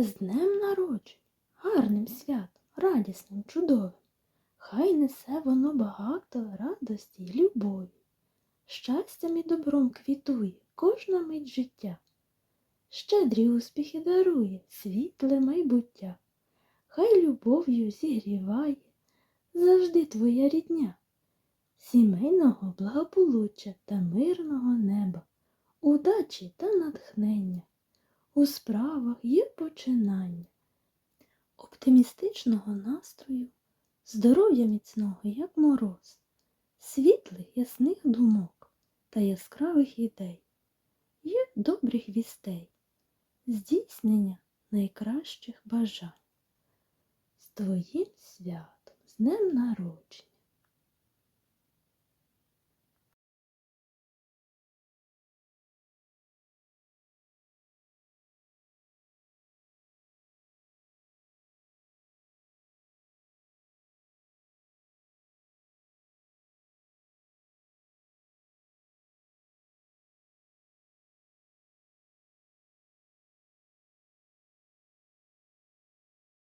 З днем народження, гарним святом, радісним, чудовим. Хай несе воно багато радості й любові. Щастям і добром квітує кожна мить життя. Щедрі успіхи дарує світле майбуття. Хай любов'ю зігріває завжди твоя рідня, сімейного благополуччя та мирного неба, удачі та натхнення, у справах є починання, оптимістичного настрою, здоров'я міцного, як мороз, світлих ясних думок та яскравих ідей, є добрих вістей, здійснення найкращих бажань. З твоїм святом, з днем народження!